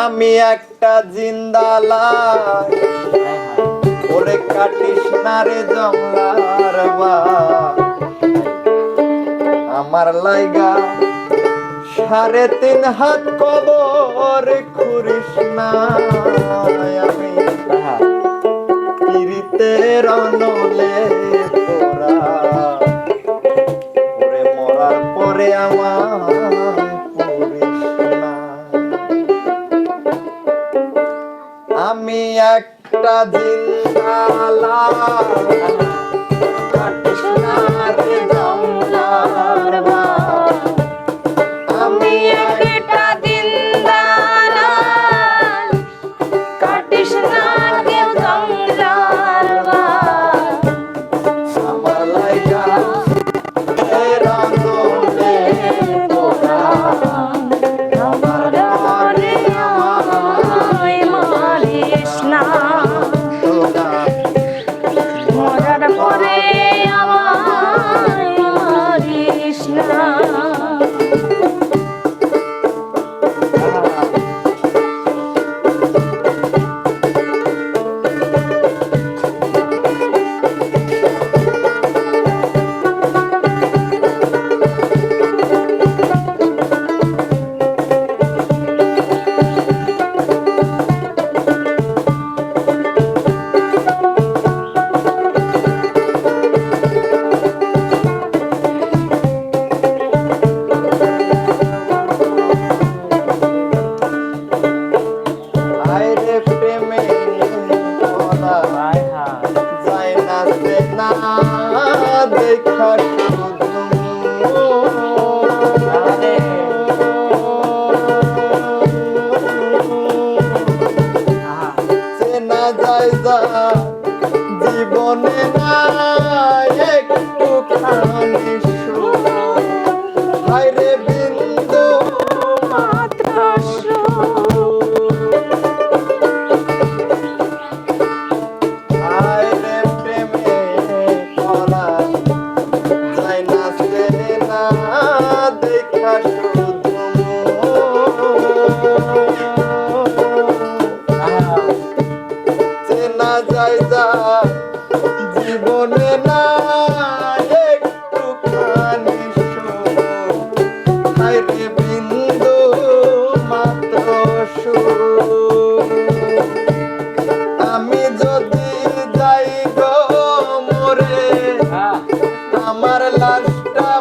আমি একটা জিন্দা ওরে কাটিস না রে জংলার আমার লাইগা সাড়ে তিন হাত কবর খুরিস না। আমি পিরিতের অন্য আমি একটা দিন লাগবে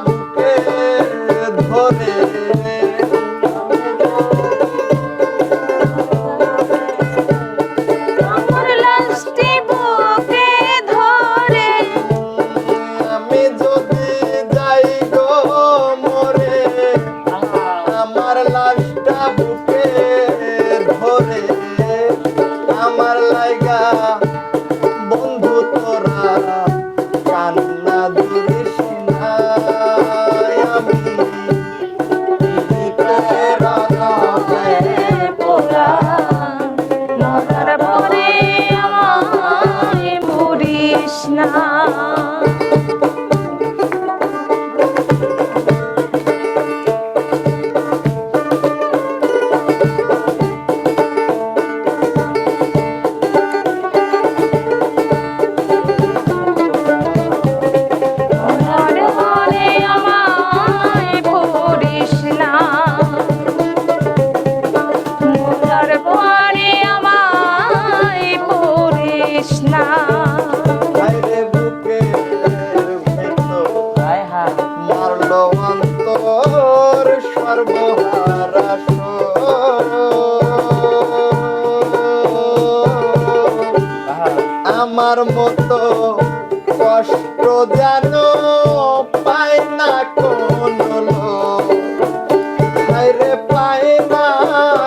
বুকে ধরে?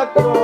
Sacro.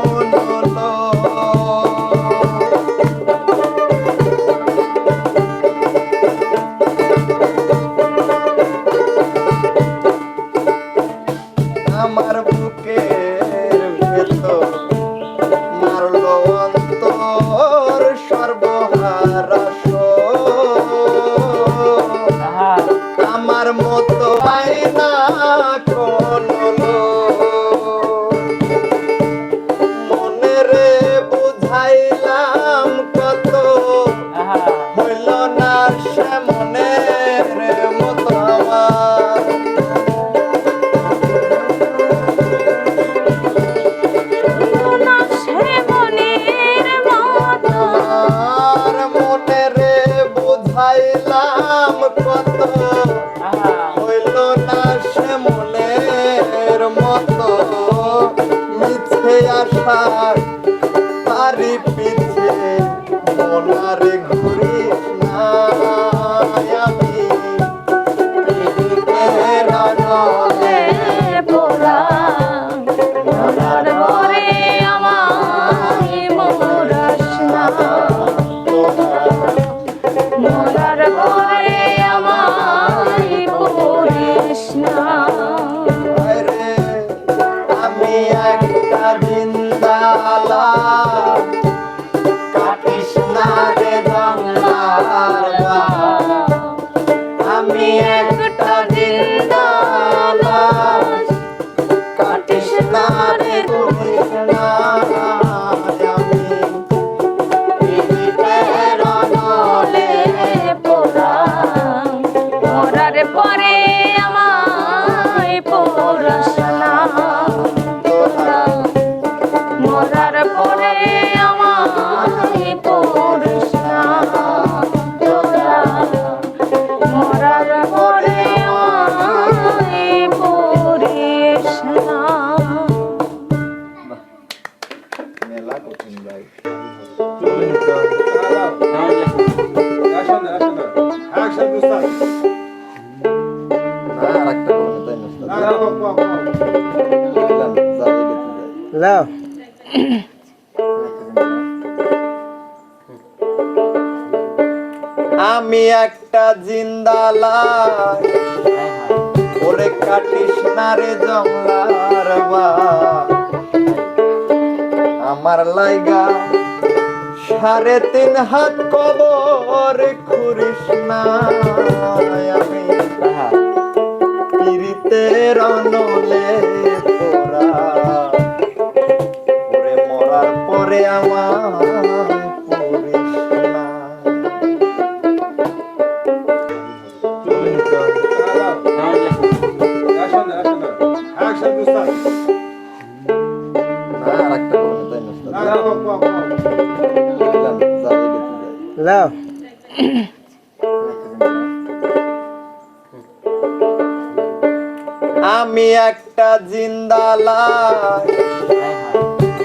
Papa. লাও। আমি একটা জিন্দালায় ওরে কাটিস না রে জমলার বা আমার লাইগা সাড়ে তিন হাত কবর খুরিস আমি পিরিতে রণ আমি একটা জিন্দালা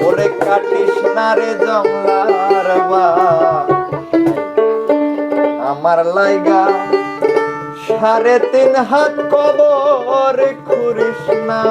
ওরে কাটিস না রে জংলার বা আমার লাইগা সাড়ে তিন হাত কবর খুরিস না।